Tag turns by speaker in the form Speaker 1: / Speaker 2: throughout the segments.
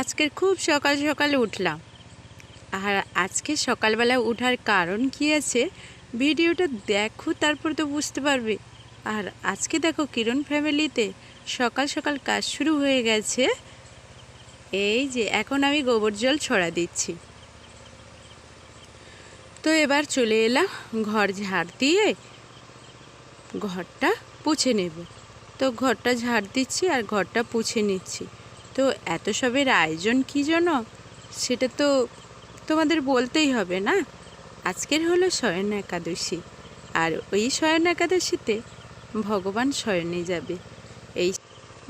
Speaker 1: আজকের খুব সকাল সকালে উঠলাম। আর আজকে সকালবেলা ওঠার কারণ কি আছে? ভিডিওটা দেখো, তারপর তো বুঝতে পারবে। আর আজকে দেখো কিরণ ফ্যামিলিতে সকাল সকাল কাজ শুরু হয়ে গেছে। এই যে, এখন আমি গোবর জল ছড়া দিচ্ছি। তো এবার চলে এলাম, ঘর ঝাড় দিয়ে ঘরটা পুছে নেব। তো ঘরটা ঝাড় দিচ্ছি আর ঘরটা পুছে নিচ্ছি। তো এত সবের আয়োজন কী জন্য সেটা তো তোমাদের বলতেই হবে, না? আজকের হলো শয়ন একাদশী। আর ওই শয়ন একাদশীতে ভগবান শয়নে যাবে। এই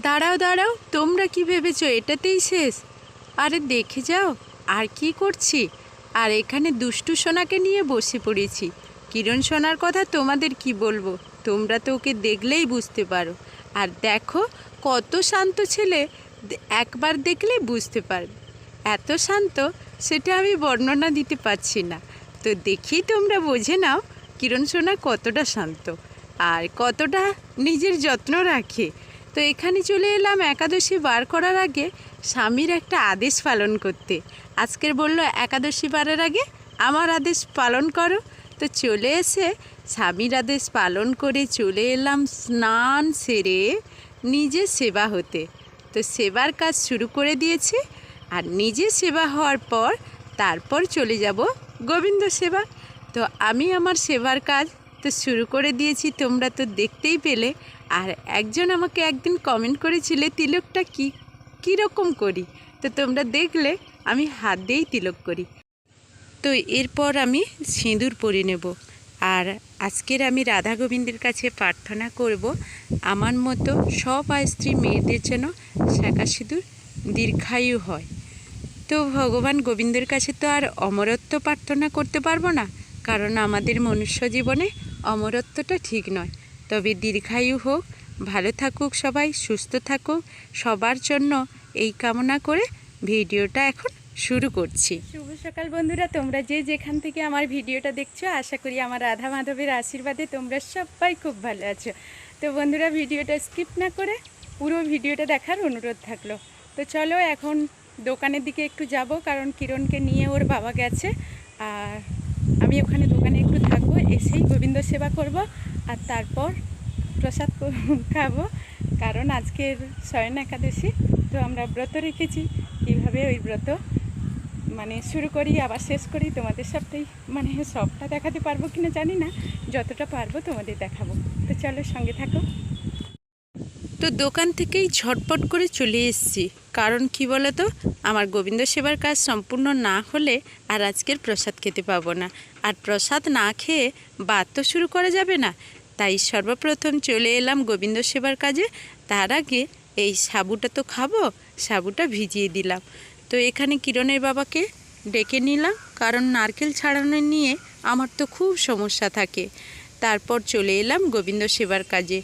Speaker 1: দাঁড়াও দাঁড়াও, তোমরা কি ভেবেছো? এটাতেই শেষ। আরে দেখে যাও, আর কি করছি? আর এখানে দুষ্টু সোনাকে নিয়ে বসে পড়েছি। কিরণ সোনার কথা তোমাদের কি বলব? তোমরা তো ওকে দেখলেই বুঝতে পারো। আর দেখো, কত শান্ত ছেলে একবার দেখলেই বুঝতে পারবে। এত শান্ত, সেটা আমি বর্ণনা দিতে পারছি না। তো দেখি তোমরা বোঝে নাও কিরণ সোনা কতটা শান্ত আর কতটা নিজের যত্ন রাখে। তো এখানে চলে এলাম একাদশী বার করার আগে স্বামীর একটা আদেশ পালন করতে। আজকের বলল, একাদশী বারের আগে আমার আদেশ পালন করো। তো চলে এসে স্বামীর আদেশ পালন করে চলে এলাম স্নান সেরে নিজে সেবা হতে। তো সেবার কাজ শুরু করে দিয়েছি আর নিজে সেবা হওয়ার পর তারপর চলে যাব গোবিন্দ সেবা। তো আমি আমার সেবার কাজ তো শুরু করে দিয়েছি, তোমরা তো দেখতেই পেলে। আর একজন আমাকে একদিন কমেন্ট করেছিলে, তিলকটা কি, কীরকম করি? তো তোমরা দেখলে আমি হাত দিয়েই তিলক করি। তো এরপর আমি সিঁদুর পরে নেব। আর আজকের আমি রাধা গোবিন্দের কাছে প্রার্থনা করব, আমার মতো সব স্ত্রী মেয়েদের যেন শাঁকা সিঁদুর দীর্ঘায়ু হয়। তো ভগবান গোবিন্দের কাছে তো আর অমরত্ব প্রার্থনা করতে পারব না, কারণ আমাদের মনুষ্য জীবনে অমরত্বটা ঠিক নয়। তবে দীর্ঘায়ু হোক, ভালো থাকুক সবাই, সুস্থ থাকুক, সবার জন্য এই কামনা করে ভিডিওটা এখন শুরু করছি। শুভ সকাল বন্ধুরা, তোমরা যে যেখান থেকে আমার ভিডিওটা দেখছ, আশা করি আমার রাধা মাধবের আশীর্বাদে তোমরা সবাই খুব ভালো আছো। তো বন্ধুরা, ভিডিওটা স্কিপ না করে পুরো ভিডিওটা দেখার অনুরোধ থাকল। তো চলো এখন দোকানের দিকে একটু যাব, কারণ কিরণকে নিয়ে ওর বাবা গেছে। আর আমি ওখানে দোকানে একটু থাকব, এসেই গোবিন্দ সেবা করব, আর তারপর প্রসাদ খাব, কারণ আজকের শয়ন একাদশী। তো আমরা ব্রত রেখেছি, কীভাবে ওই ব্রত মানে শুরু করি, আবার শেষ করি, তোমাদের সবটাই মানে সবটা দেখাতে পারব কি না জানি না। যতটা পারব তোমাদের দেখাবো। তো চলো সঙ্গে থাকো। তো দোকান থেকেই ঝটপট করে চলে এসেছি। কারণ কি বলো তো আমার গোবিন্দ সেবার কাজ সম্পূর্ণ না হলে আর আজকের প্রসাদ খেতে পাবো না। আর প্রসাদ না খেয়ে বাদ তো শুরু করা যাবে না। তাই সর্বপ্রথম চলে এলাম গোবিন্দ সেবার কাজে। তার আগে এই সাবুটা তো খাব, সাবুটা ভিজিয়ে দিলাম। তো এখানে কিরণের বাবাকে ডেকে নিলাম, কারণ নারকেল ছাড়ানো নিয়ে আমার তো খুব সমস্যা থাকে। তারপর চলে এলাম গোবিন্দ সেবার কাজে।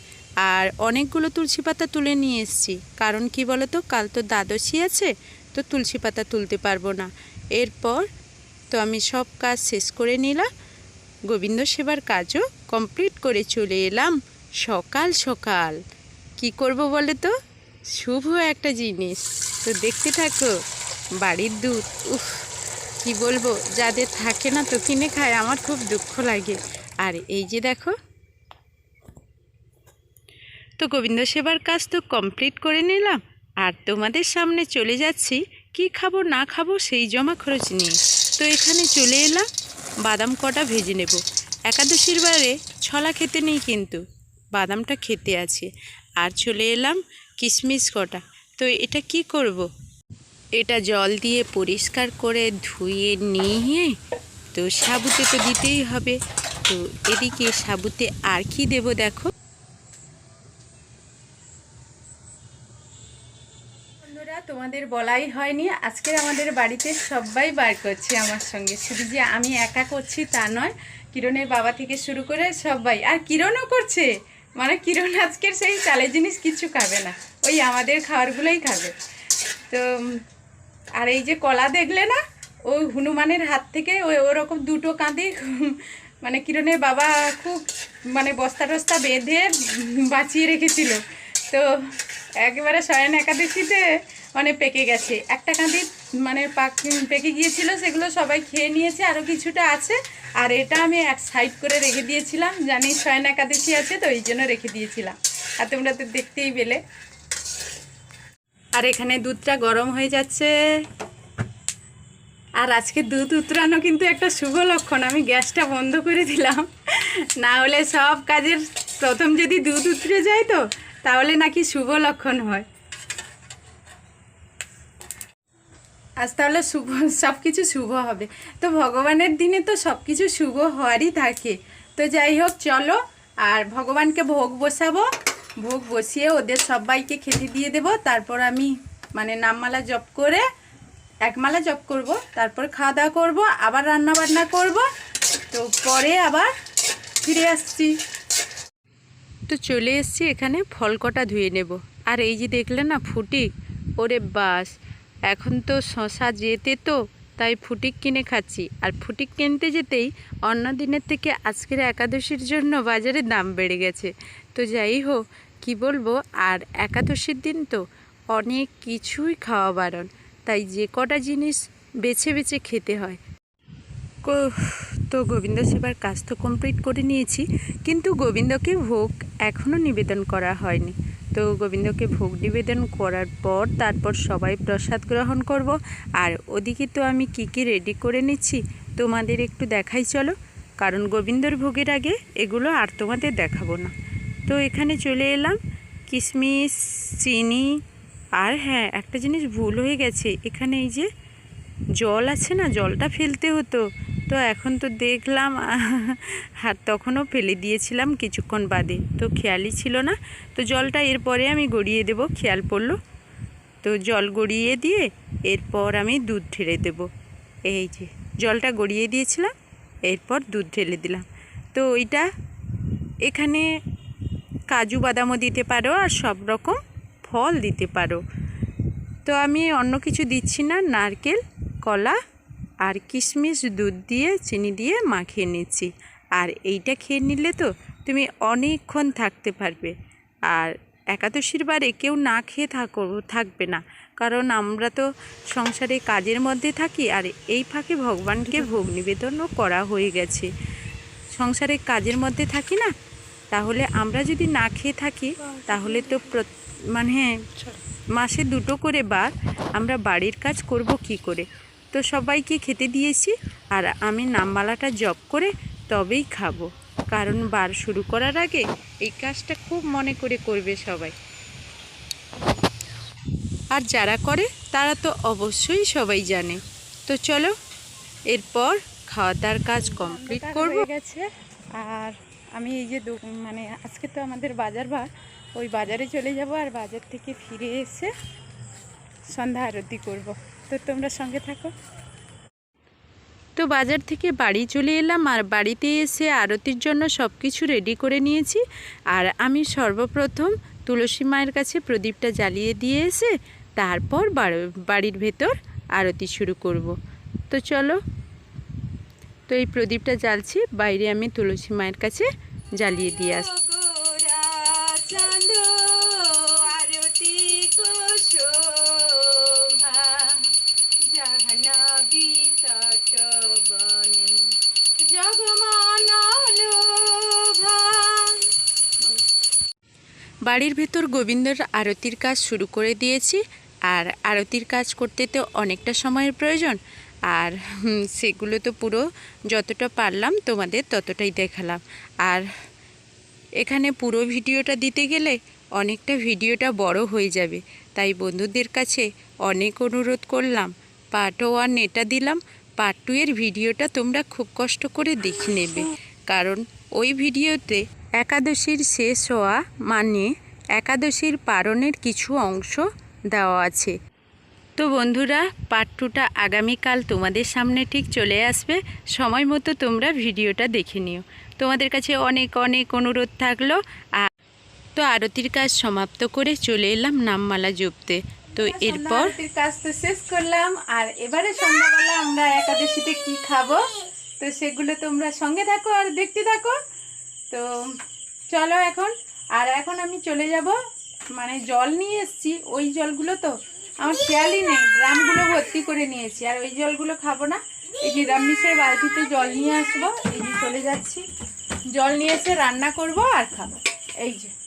Speaker 1: আর অনেকগুলো তুলসী পাতা তুলে নিয়ে এসেছি, কারণ কি বলো তো কাল তো দ্বাদশী আছে, তো তুলসী পাতা তুলতে পারব না। এরপর তো আমি সব কাজ শেষ করে নিলাম, গোবিন্দ সেবার কাজও কমপ্লিট করে চলে এলাম সকাল সকাল। কি করব বলে তো শুভ একটা জিনিস। তো দেখতে থাকো। বাড়ির দুধ, উফ, কি বলব, যাদের থাকে না তো কিনে খায়, আমার খুব দুঃখ লাগে। আর এই যে দেখো। তো গোবিন্দ সেবার কাজ তো কমপ্লিট করে নিলাম। আর তোমাদের সামনে চলে যাচ্ছি, কি খাব, না খাব সেই জমা খরচ নিয়ে। তো এখানে চলে এলাম, বাদাম কটা ভেজে নেব। একাদশীর বারে ছলা খেতে নেই কিন্তু, বাদামটা খেতে আছে। আর চলে এলাম কিশমিশ কটা। তো এটা কি করব। এটা জল দিয়ে পরিষ্কার করে ধুয়ে নিয়ে তো সাবুতে তো দিতেই হবে। তো এদিকে সাবুতে আর কি দেব দেখো? তোমাদের বলাই হয়নি। আজকে আমাদের বাড়িতে সবাই বার করছে আমার সঙ্গে। শুধু যে আমি একা করছি তা নয়, কিরণের বাবা থেকে শুরু করে সবাই। আর কিরণও করছে। মানে কিরণ আজকের সেই চালের জিনিস কিছু খাবে না। ওই আমাদের খাবারগুলোই খাবে। তো আর এই যে কলা দেখলে না ওই হনুমানের হাত থেকে ওই ওরকম দুটো কাঁদি মানে কিরণের বাবা খুব মানে বস্তা টস্তা বেঁধে বাঁচিয়ে রেখেছিল। তো একেবারে শয়ন একাদশীতে মানে পেকে গেছে। একটা কাঁদি মানে পাক, পেকে গিয়েছিল, সেগুলো সবাই খেয়ে নিয়েছে আরও কিছুটা আছে। আর এটা আমি এক সাইড করে রেখে দিয়েছিলাম। জানি ছয় না একাদশী আছে, তো এই জন্য রেখে দিয়েছিলাম। আর তোমরা তো দেখতেই পেলে। আর এখানে দুধটা গরম হয়ে যাচ্ছে। আর আজকে দুধ উতরানো কিন্তু একটা শুভ লক্ষণ, আমি গ্যাসটা বন্ধ করে দিলাম। না হলে সব কাজের প্রথম যদি দুধ উতরে যায় তো, তাহলে নাকি শুভ লক্ষণ হয়। আজ তাহলে শুভ সব কিছু শুভ হবে। তো ভগবানের দিনে তো সব কিছু শুভ হওয়ারই থাকে। তো যাই হোক, চলো, আর ভগবানকে ভোগ বসাবো। ভোগ বসিয়ে ওদের সবাইকে খেতে দিয়ে দেব। তারপর আমি মানে নামমালা জপ করে একমালা জপ করব, তারপর খাওয়া দাওয়া করব, আবার রান্না বান্না করব। তো পরে আবার ফিরে আসছি। তো চলে এসছি এখানে ফল কটা ধুয়ে নেব। আর এই যে দেখলে না ফুটিক ওরে বাস, এখন তো শশা যেতে তো, তাই ফুটিক কিনে খাচ্ছি। আর ফুটিক কিনতে যেতেই অন্য দিনের থেকে আজকের একাদশীর জন্য বাজারে দাম বেড়ে গেছে। তো যাই হোক, কি বলব? আর একাদশীর দিন তো অনেক কিছুই খাওয়া বারণ। তাই যে কটা জিনিস বেছে বেছে খেতে হয়। তো গোবিন্দ সেবার কাজ তো কমপ্লিট করে নিয়েছি। কিন্তু গোবিন্দকে ভোগ এখনও নিবেদন করা হয়নি। তো গোবিন্দকে ভোগ নিবেদন করার পর তারপর সবাই প্রসাদ গ্রহণ করব। আর ওদিকে তো আমি কি কি রেডি করে নিচ্ছি তোমাদের একটু দেখাই চলো। কারণ গোবিন্দর ভোগের আগে এগুলো আর তোমাদের দেখাবো না। তো এখানে চলে এলাম। কিশমিশ চিনি আর হ্যাঁ একটা জিনিস ভুল হয়ে গেছে। এখানে এই যে জল আছে না, জলটা ফেলতে হতো। তো এখন তো দেখলাম আর তখনও ফেলে দিয়েছিলাম কিছুক্ষণ বাদে। তো খেয়ালই ছিল না। তো জলটা এরপরে আমি গড়িয়ে দেব, খেয়াল পড়ল। তো জল গড়িয়ে দিয়ে এরপর আমি দুধ ঢেলে দেব। এই যে জলটা গড়িয়ে দিয়েছিলাম, এরপর দুধ ঢেলে দিলাম। তো ওইটা এখানে কাজু বাদামও দিতে পারো আর সব রকম ফল দিতে পারো। তো আমি অন্য কিছু দিচ্ছি না, নারকেল, কলা আর কিশমিশ দুধ দিয়ে, চিনি দিয়ে মাখিয়ে নিচ্ছি। আর এইটা খেয়ে নিলে তো তুমি অনেকক্ষণ থাকতে পারবে। আর একাদশীর বারে কেউ না খেয়ে থাকো, থাকবে না। কারণ আমরা তো সংসারে কাজের মধ্যে থাকি আর এই ফাঁকে ভগবানকে ভোগ নিবেদনও করা হয়ে গেছে। সংসারে কাজের মধ্যে থাকি না তাহলে আমরা যদি না খেয়ে থাকি তাহলে তো মানে মাসে দুটো করে বার আমরা বাড়ির কাজ করব কি করে? তো সবাইকে খেতে দিয়েছি আর আমি নামমালাটা জপ করে তবেই খাব। কারণ বার শুরু করার আগে এই কাজটা খুব মনে করে করবে সবাই। আর যারা করে তারা তো অবশ্যই সবাই জানে। তো চলো এরপর খাওয়া দাওয়ার কাজ কমপ্লিট করব। গেছে। আর আমি এই যে মানে আজকে তো আমাদের বাজার বার, ওই বাজারে চলে যাব আর বাজার থেকে ফিরে এসে সন্ধ্যা আরতি করব। তো তোমরা সঙ্গে থাকো। তো বাজার থেকে বাড়ি চলে এলাম আর বাড়িতে এসে আরতির জন্য সব কিছু রেডি করে নিয়েছি। আর আমি সর্বপ্রথম তুলসী মায়ের কাছে প্রদীপটা জ্বালিয়ে দিয়ে এসে তারপর বাড়ির ভেতর আরতি শুরু করব। তো চলো তো এই প্রদীপটা জ্বালছি বাইরে আমি তুলসী মায়ের কাছে জ্বালিয়ে দিয়ে আসছি বাড়ির ভেতর গোবিন্দর আরতির কাজ শুরু করে দিয়েছি আর আরতির কাজ করতে তো অনেকটা সময়ের প্রয়োজন আর সেগুলো তো পুরো যতটা পারলাম তোমাদের ততটাই দেখালাম। আর এখানে পুরো ভিডিওটা দিতে গেলে অনেকটা ভিডিওটা বড় হয়ে যাবে। তাই বন্ধুদের কাছে অনেক অনুরোধ করলাম পার্ট ওয়ান এটা দিলাম পার্ট টু এর ভিডিওটা তোমরা খুব কষ্ট করে দেখে নেবে। কারণ ওই ভিডিওতে একাদশীর শেষ হওয়া মানে একাদশীর পারণের কিছু অংশ দেওয়া আছে। তো বন্ধুরা পার্ট টুটা আগামীকাল তোমাদের সামনে ঠিক চলে আসবে। সময় মতো তোমরা ভিডিওটা দেখে নিও। তোমাদের কাছে অনেক অনেক অনুরোধ থাকল। আর তো আরতির কাজ সমাপ্ত করে চলে এলাম নামমালা জপতে। তো এরপর কাজ তো শেষ করলাম। আর এবারে সন্ধ্যাবেলা আমরা একাদশীতে কি খাব? তো সেগুলো তোমরা সঙ্গে থাকো আর দেখতে থাকো। তো চলো এখন। আর এখন আমি চলে যাব। মানে জল নিয়ে এসেছি। ওই জলগুলো তো
Speaker 2: আমার খেয়ালই নেই, ড্রামগুলো ভর্তি করে নিয়েছি। আর ওই জলগুলো খাব না। এই নিরামিষের বালতিতে জল নিয়ে আসব, এই যে চলে যাচ্ছি। জল নিয়ে এসে রান্না করব আর খাব। এই যে।